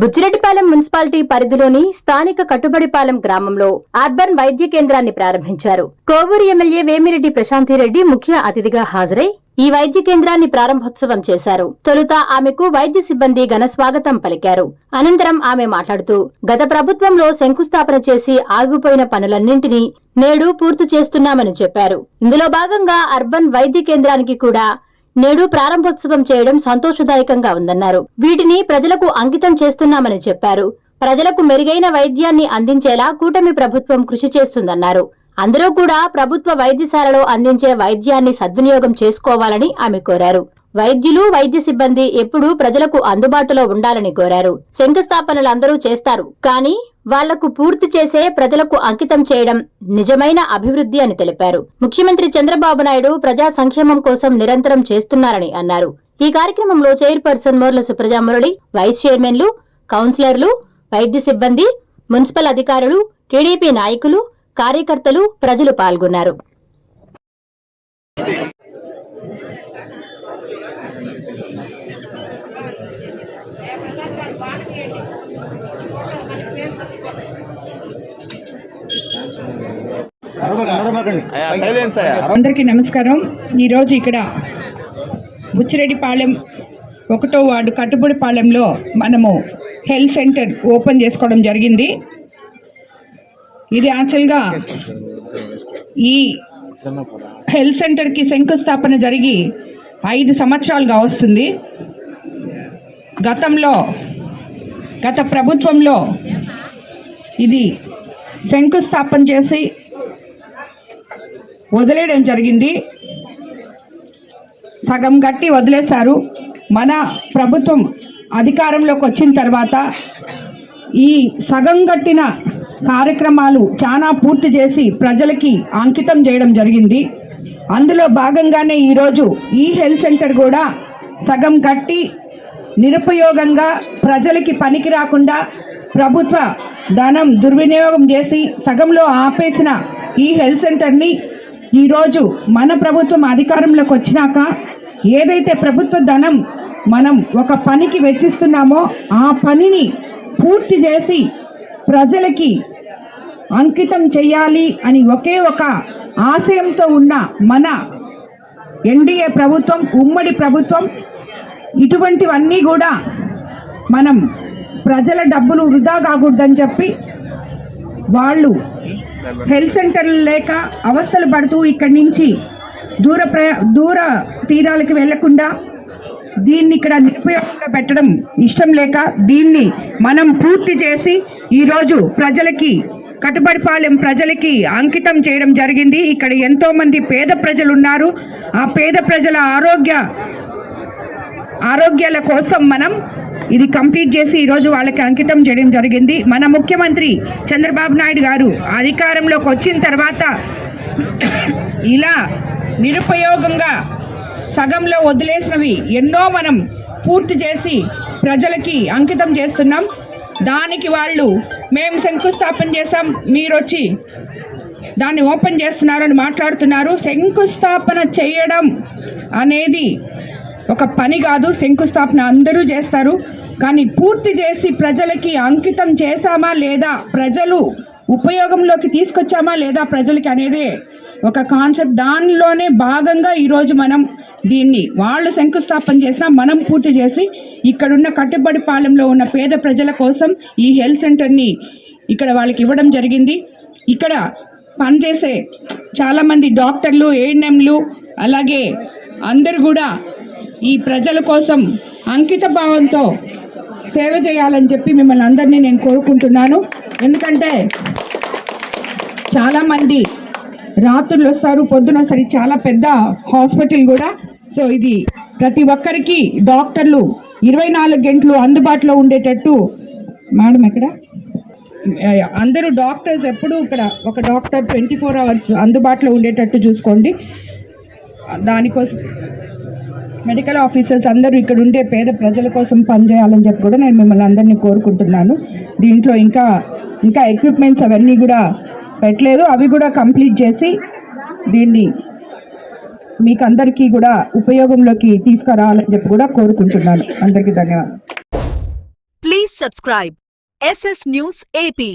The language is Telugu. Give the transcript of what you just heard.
బుచ్చిరెడ్డిపాలెం మున్సిపాలిటీ పరిధిలోని స్థానిక కట్టుబడిపాలెం గ్రామంలో అర్బన్ వైద్య కేంద్రాన్ని ప్రారంభించారు. కోవూరు ఎమ్మెల్యే వేమిరెడ్డి ప్రశాంతిరెడ్డి ముఖ్య అతిథిగా హాజరై ఈ వైద్య కేంద్రాన్ని ప్రారంభోత్సవం చేశారు. తొలుత ఆమెకు వైద్య సిబ్బంది ఘన స్వాగతం పలికారు. అనంతరం ఆమె మాట్లాడుతూ గత ప్రభుత్వంలో శంకుస్థాపన చేసి ఆగిపోయిన పనులన్నింటినీ నేడు పూర్తి చేస్తున్నామని చెప్పారు. ఇందులో భాగంగా అర్బన్ వైద్య కేంద్రానికి కూడా నేడు ప్రారంభోత్సవం చేయడం సంతోషదాయకంగా ఉందన్నారు. వీటిని ప్రజలకు అంకితం చేస్తున్నామని చెప్పారు. ప్రజలకు మెరుగైన వైద్యాన్ని అందించేలా కూటమి ప్రభుత్వం కృషి చేస్తుందన్నారు. అందరూ కూడా ప్రభుత్వ వైద్యశాలలో అందించే వైద్యాన్ని సద్వినియోగం చేసుకోవాలని ఆమె కోరారు. వైద్యులు వైద్య సిబ్బంది ఎప్పుడూ ప్రజలకు అందుబాటులో ఉండాలని కోరారు. శంకుస్థాపనలందరూ చేస్తారు. కానీ వాళ్ళకు పూర్తి చేసే ప్రజలకు అంకితం చేయడం నిజమైన అభివృద్ధి అని తెలిపారు. ముఖ్యమంత్రి చంద్రబాబు నాయుడు ప్రజా సంక్షేమం కోసం నిరంతరం చేస్తున్నారని అన్నారు. ఈ కార్యక్రమంలో చైర్పర్సన్ మోర్ల సుప్రజా మురళి వైస్ చైర్మన్లు కౌన్సిలర్లు వైద్య సిబ్బంది మున్సిపల్ అధికారులు టీడీపీ నాయకులు కార్యకర్తలు ప్రజలు పాల్గొన్నారు. అందరికీ నమస్కారం. ఈరోజు ఇక్కడ బుచ్చిరెడ్డిపాలెం ఒకటో వార్డు కట్టుబడిపాలెంలో మనము హెల్త్ సెంటర్ ఓపెన్ చేసుకోవడం జరిగింది. ఇది యాక్చువల్గా ఈ హెల్త్ సెంటర్కి శంకుస్థాపన జరిగి ఐదు సంవత్సరాలుగా వస్తుంది. గతంలో గత ప్రభుత్వంలో ఇది శంకుస్థాపన చేసి వదిలేయడం జరిగింది. సగం గట్టి వదిలేశారు. మన ప్రభుత్వం అధికారంలోకి వచ్చిన తర్వాత ఈ సగం గట్టిన కార్యక్రమాలు చాలా పూర్తి చేసి ప్రజలకి అంకితం చేయడం జరిగింది. అందులో భాగంగానే ఈరోజు ఈ హెల్త్ సెంటర్ కూడా సగం కట్టి నిరుపయోగంగా ప్రజలకి పనికి రాకుండా ప్రభుత్వ ధనం దుర్వినియోగం చేసి సగంలో ఆపేసిన ఈ హెల్త్ సెంటర్ని ఈరోజు మన ప్రభుత్వం అధికారంలోకి వచ్చినాక ఏదైతే ప్రభుత్వ ధనం మనం ఒక పనికి వెచ్చిస్తున్నామో ఆ పనిని పూర్తి చేసి ప్రజలకి అంకితం చేయాలి అని ఒకే ఒక ఆశయంతో ఉన్న మన ఎన్డీఏ ప్రభుత్వం ఉమ్మడి ప్రభుత్వం ఇటువంటివన్నీ కూడా మనం ప్రజల డబ్బులు వృధా కాకూడదని చెప్పి వాళ్ళు హెల్త్ సెంటర్లు లేక అవస్థలు పడుతూ ఇక్కడి నుంచి దూర ప్ర దూర తీరాలకు వెళ్ళకుండా దీన్ని ఇక్కడ నిరుపయోగంలో పెట్టడం ఇష్టం లేక దీన్ని మనం పూర్తి చేసి ఈరోజు ప్రజలకి కట్టుబడిపాలెం ప్రజలకి అంకితం చేయడం జరిగింది. ఇక్కడ ఎంతోమంది పేద ప్రజలు ఉన్నారు ఆ పేద ప్రజల ఆరోగ్య ఆరోగ్యాల కోసం మనం ఇది కంప్లీట్ చేసి ఈరోజు వాళ్ళకి అంకితం చేయడం జరిగింది. మన ముఖ్యమంత్రి చంద్రబాబు నాయుడు గారు అధికారంలోకి వచ్చిన తర్వాత ఇలా నిరుపయోగంగా సగంలో వదిలేసినవి ఎన్నో మనం పూర్తి చేసి ప్రజలకి అంకితం చేస్తున్నాం. దానికి వాళ్ళు మేము శంకుస్థాపన చేసాం మీరు వచ్చి దాన్ని ఓపెన్ చేస్తున్నారని మాట్లాడుతున్నారు. శంకుస్థాపన చేయడం అనేది ఒక పని కాదు శంకుస్థాపన అందరూ చేస్తారు. కానీ పూర్తి చేసి ప్రజలకి అంకితం చేశామా లేదా ప్రజలు ఉపయోగంలోకి తీసుకొచ్చామా లేదా ప్రజలకి అనేదే ఒక కాన్సెప్ట్. దానిలోనే భాగంగా ఈరోజు మనం దీన్ని వాళ్ళు శంకుస్థాపన చేసినా మనం పూర్తి చేసి ఇక్కడున్న కట్టుబడి పాలెంలో ఉన్న పేద ప్రజల కోసం ఈ హెల్త్ సెంటర్ని ఇక్కడ వాళ్ళకి ఇవ్వడం జరిగింది. ఇక్కడ పనిచేసే చాలామంది డాక్టర్లు ఏఎన్ఎంలు అలాగే అందరు కూడా ఈ ప్రజల కోసం అంకిత భావంతో సేవ చేయాలని చెప్పి మిమ్మల్ని అందరినీ నేను కోరుకుంటున్నాను. ఎందుకంటే చాలామంది రాత్రులు వస్తారు పొద్దున సరే చాలా పెద్ద హాస్పిటల్ కూడా. సో ఇది ప్రతి ఒక్కరికి డాక్టర్లు ఇరవై నాలుగు గంటలు అందుబాటులో ఉండేటట్టు. మేడం ఇక్కడ అందరూ డాక్టర్స్ ఎప్పుడూ ఇక్కడ ఒక డాక్టర్ ట్వంటీ ఫోర్ అవర్స్ అందుబాటులో ఉండేటట్టు చూసుకోండి. దానికోసం మెడికల్ ఆఫీసర్స్ అందరూ ఇక్కడ ఉండే పేద ప్రజల కోసం పనిచేయాలని చెప్పి కూడా నేను మిమ్మల్ని అందరినీ కోరుకుంటున్నాను. దీంట్లో ఇంకా ఇంకా ఎక్విప్మెంట్స్ అవన్నీ కూడా పెట్టలేదు. అవి కూడా కంప్లీట్ చేసి దీన్ని మీకు అందరికీ కూడా ఉపయోగంలోకి తీసుకురావాలని చెప్పి కూడా కోరుకుంటున్నాను. అందరికీ ధన్యవాదాలు. Please subscribe SS news AP